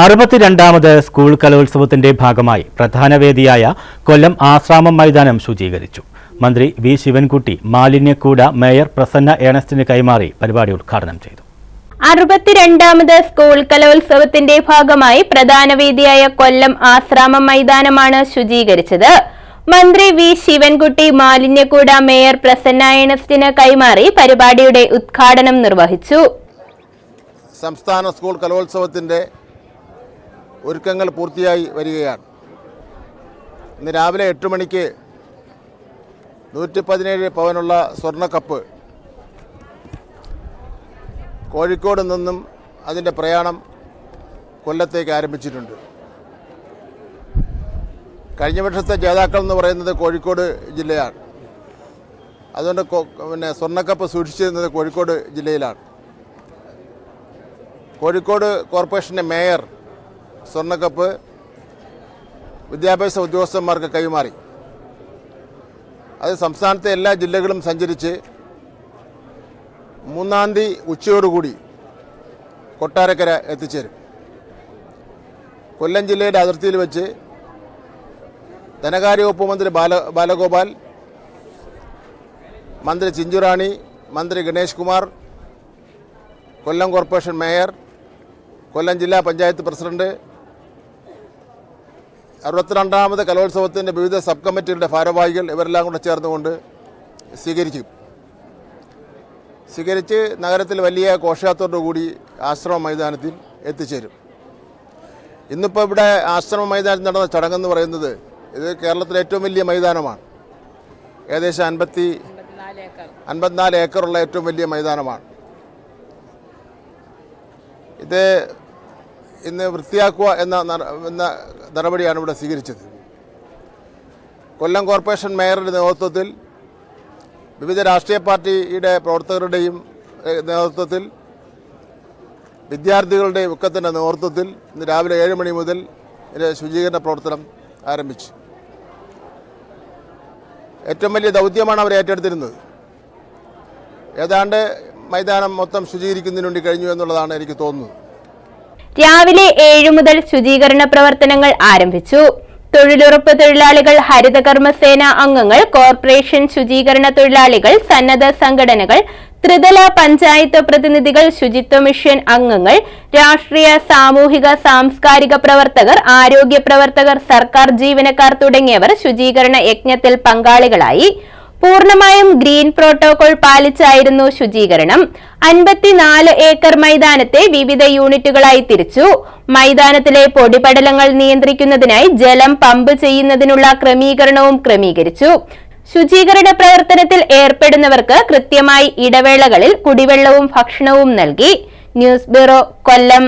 അറുപത്തിരണ്ടാമത് school കലോത്സവത്തിന്റെ ഭാഗമായി പ്രധാന വേദിയായ കൊല്ലം ആശ്രാമം മൈതാനം ശുചീകരിച്ചു. മന്ത്രി വി ശിവൻകുട്ടി മാലിന്യക്കൂട മേയർ പ്രസന്ന ഏണസ്റ്റിന് കൈമാറി പരിപാടി ഉദ്ഘാടനം ചെയ്തു. അറുപത്തിരണ്ടാമത് സ്കൂൾ കലോത്സവത്തിന്റെ ഭാഗമായി പ്രധാന വേദിയായ കൊല്ലം ആശ്രാമം മൈതാനമാണ് ശുചീകരിച്ചത്. മന്ത്രി വി ശിവൻകുട്ടി മാലിന്യക്കൂട മേയർ പ്രസന്ന ഏണസ്റ്റിന് കൈമാറി പരിപാടിയുടെ ഉദ്ഘാടനം നിർവഹിച്ചു. സംസ്ഥാന സ്കൂൾ കലോത്സവത്തിന്റെ ഒരുക്കങ്ങൾ പൂർത്തിയായി വരികയാണ്. ഇന്ന് രാവിലെ എട്ട് മണിക്ക് നൂറ്റി പതിനേഴ് പവനുള്ള സ്വർണക്കപ്പ് കോഴിക്കോട് നിന്നും അതിന്റെ പ്രയാണം കൊല്ലത്തേക്ക് ആരംഭിച്ചിട്ടുണ്ട്. കഴിഞ്ഞ വർഷത്തെ ജേതാക്കൾ എന്ന് പറയുന്നത് കോഴിക്കോട് ജില്ലയാണ്. അതുകൊണ്ട് പിന്നെ സ്വർണക്കപ്പ് സൂക്ഷിച്ചിരുന്നത് കോഴിക്കോട് ജില്ലയിലാണ്. കോഴിക്കോട് കോർപ്പറേഷന്റെ മേയർ സ്വർണക്കപ്പ് വിദ്യാഭ്യാസ ഉദ്യോഗസ്ഥന്മാർക്ക് കൈമാറി. അത് സംസ്ഥാനത്തെ എല്ലാ ജില്ലകളും സഞ്ചരിച്ച് മൂന്നാം തീയതി ഉച്ചയോടുകൂടി കൊട്ടാരക്കര എത്തിച്ചേരും. കൊല്ലം ജില്ലയുടെ അതിർത്തിയിൽ വെച്ച് ധനകാര്യ വകുപ്പ് മന്ത്രി ബാല ബാലഗോപാൽ മന്ത്രി ചിഞ്ചുറാണി മന്ത്രി ഗണേഷ് കുമാർ കൊല്ലം കോർപ്പറേഷൻ മേയർ കൊല്ലം ജില്ലാ പഞ്ചായത്ത് പ്രസിഡന്റ് അറുപത്തിരണ്ടാമത് കലോത്സവത്തിന്റെ വിവിധ സബ് കമ്മിറ്റികളുടെ ഭാരവാഹികൾ ഇവരെല്ലാം കൂടെ ചേർന്നുകൊണ്ട് സ്വീകരിച്ചു. സ്വീകരിച്ച് നഗരത്തിൽ വലിയ ഘോഷയാത്രയോടുകൂടി ആശ്രമ മൈതാനത്തിൽ എത്തിച്ചേരും. ഇന്നിപ്പോൾ ഇവിടെ ആശ്രമ മൈതാനത്തിൽ നടന്ന ചടങ്ങെന്ന് പറയുന്നത് ഇത് കേരളത്തിലെ ഏറ്റവും വലിയ മൈതാനമാണ്. ഏകദേശം അൻപത്തി അൻപത്തിനാല് ഏക്കറുള്ള ഏറ്റവും വലിയ മൈതാനമാണ്. ഇത് ഇന്ന് വൃത്തിയാക്കുക എന്ന നട- എന്ന നടപടിയാണ് ഇവിടെ സ്വീകരിച്ചത്. കൊല്ലം കോർപ്പറേഷൻ മേയറുടെ നേതൃത്വത്തിൽ വിവിധ രാഷ്ട്രീയ പാർട്ടിയുടെ പ്രവർത്തകരുടെയും നേതൃത്വത്തിൽ വിദ്യാർത്ഥികളുടെയും ഒക്കത്തിന്റെ നേതൃത്വത്തിൽ ഇന്ന് രാവിലെ ഏഴ് മണി മുതൽ ഇതിന്റെ ശുചീകരണ പ്രവർത്തനം ആരംഭിച്ചു. ഏറ്റവും വലിയ ദൗത്യമാണ് അവർ ഏറ്റെടുത്തിരുന്നത്. ഏതാണ്ട് മൈതാനം മൊത്തം ശുചീകരിക്കുന്നതിന് വേണ്ടി കഴിഞ്ഞു എന്നുള്ളതാണ് എനിക്ക് തോന്നുന്നത്. രാവിലെ ഏഴു മുതൽ ശുചീകരണ പ്രവർത്തനങ്ങൾ ആരംഭിച്ചു. തൊഴിലുറപ്പ് തൊഴിലാളികൾ ഹരിതകർമ്മസേന അംഗങ്ങൾ കോർപ്പറേഷൻ ശുചീകരണ തൊഴിലാളികൾ സന്നദ്ധ സംഘടനകൾ ത്രിതല പഞ്ചായത്ത് പ്രതിനിധികൾ ശുചിത്വ മിഷൻ അംഗങ്ങൾ രാഷ്ട്രീയ സാമൂഹിക സാംസ്കാരിക പ്രവർത്തകർ ആരോഗ്യ പ്രവർത്തകർ സർക്കാർ ജീവനക്കാർ തുടങ്ങിയവർ ശുചീകരണ യജ്ഞത്തിൽ പങ്കാളികളായി. പൂർണമായും ഗ്രീൻ പ്രോട്ടോകോൾ പാലിച്ചായിരുന്നു ശുചീകരണം. അൻപത്തിനാല് ഏക്കർ മൈതാനത്തെ വിവിധ യൂണിറ്റുകളായി തിരിച്ചു. മൈതാനത്തിലെ പൊടിപടലങ്ങൾ നിയന്ത്രിക്കുന്നതിനായി ജലം പമ്പ് ചെയ്യുന്നതിനുള്ള ക്രമീകരണവും ക്രമീകരിച്ചു. ശുചീകരണ പ്രവർത്തനത്തിൽ ഏർപ്പെടുന്നവർക്ക് കൃത്യമായി ഇടവേളകളിൽ കുടിവെള്ളവും ഭക്ഷണവും നൽകി. News bureau Kollam.